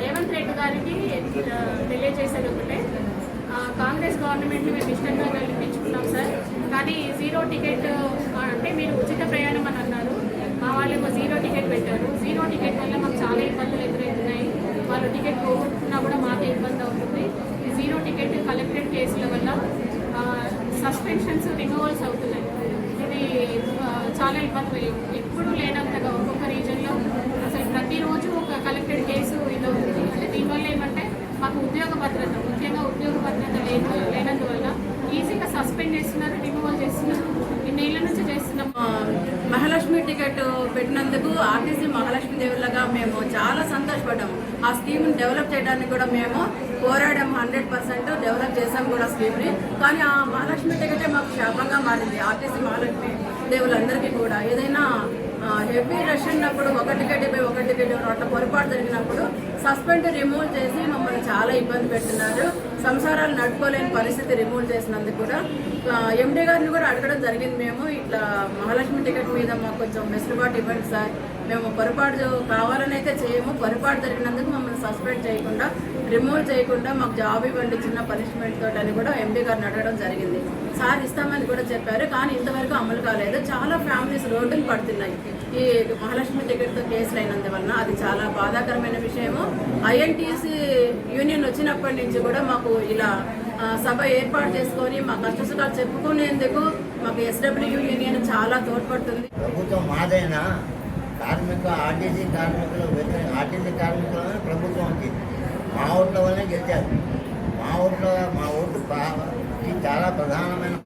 రేవంత్ రెడ్డి గారికి ఆ, తెలియజేసేది ఒకటే. కాంగ్రెస్ గవర్నమెంట్ మేము ఇష్టంగా గెలిపించుకున్నాం సార్. కానీ జీరో టికెట్ అంటే మీరు ఉచిత ప్రయాణం అని అన్నారు. మా వాళ్ళేమో జీరో టికెట్ పెట్టారు. జీరో టికెట్ వల్ల మాకు చాలా ఇబ్బందులు ఎదురవుతున్నాయి వాళ్ళు టికెట్ పోగొట్టుకున్నా కూడా మాకే ఇబ్బంది అవుతుంది. ఈ జీరో టికెట్ కలెక్టెడ్ కేసుల వల్ల సస్పెన్షన్స్ రిమూవల్స్ అవుతున్నాయి. ఇది చాలా ఇబ్బంది. ఎప్పుడూ లేనంతగా చేస్తున్నారు రిమూవల్ చేస్తున్నారు. ఇన్నేళ్ళ నుంచి చేస్తున్నాం. మహాలక్ష్మి టికెట్ పెట్టినందుకు ఆర్టీసీ మహాలక్ష్మి దేవుళ్ళగా మేము చాలా సంతోషపడ్డాము. ఆ స్కీమ్ని డెవలప్ చేయడానికి కూడా మేము పోరాడాము హండ్రెడ్ పర్సెంట్ డెవలప్ చేసాం కూడా స్కీమ్ని. కానీ ఆ మహాలక్ష్మి టికెటే మాకు శాపంగా మారింది ఆర్టీసీ మహాలక్ష్మి దేవులందరికీ కూడా. ఏదైనా హెవీ రష్ ఉన్నప్పుడు ఒక టికెట్ ఇవ్వ ఒక టికెట్ అట్లా పొరపాటు జరిగినప్పుడు సస్పెండ్ రిమూవ్ చేసి మమ్మల్ని చాలా ఇబ్బంది పెడుతున్నారు. సంసారాలు నడుపుకోలేని పరిస్థితి రిమూవ్ చేసినందుకు కూడా ఎండి గారిని కూడా అడగడం జరిగింది మేము. ఇట్లా మహాలక్ష్మి టికెట్ మీద మాకు కొంచెం వెసులుబాటు ఇవ్వండి సార్. మేము పొరపాటు కావాలని అయితే చేయము. పొరపాటు జరిగినందుకు మమ్మల్ని సస్పెండ్ చేయకుండా రిమూవ్ చేయకుండా మాకు జాబ్ ఇవ్వండి చిన్న పనిష్మెంట్ తోటి అని కూడా ఎంపీ గారిని అడగడం జరిగింది. సార్ ఇస్తామని కూడా చెప్పారు కానీ ఇంతవరకు అమలు కాలేదు. చాలా ఫ్యామిలీస్ రోడ్డులు పడుతున్నాయి. ఈ మహాలక్ష్మి టికెట్తో కేసులు అయినందువలన అది చాలా బాధాకరమైన విషయము. ఐఎన్టీసీ యూనియన్ వచ్చినప్పటి నుంచి కూడా మాకు ఇలా సభ ఏర్పాటు చేసుకొని మా కష్టసుఖాలు చెప్పుకునేందుకు మాకు ఎస్డబ్ల్యూ యూనియన్ చాలా తోడ్పడుతుంది. ప్రభుత్వం మాదైనా? కార్మిక ఆర్టీసీ కార్మికులు వ్యతిరేక ఆర్టీసీ కార్మికులనే ప్రభుత్వం వచ్చింది మా ఓట్ల వల్లనే గెలిచారు. మా ఊర్లో మా ఓటు చాలా ప్రధానమైన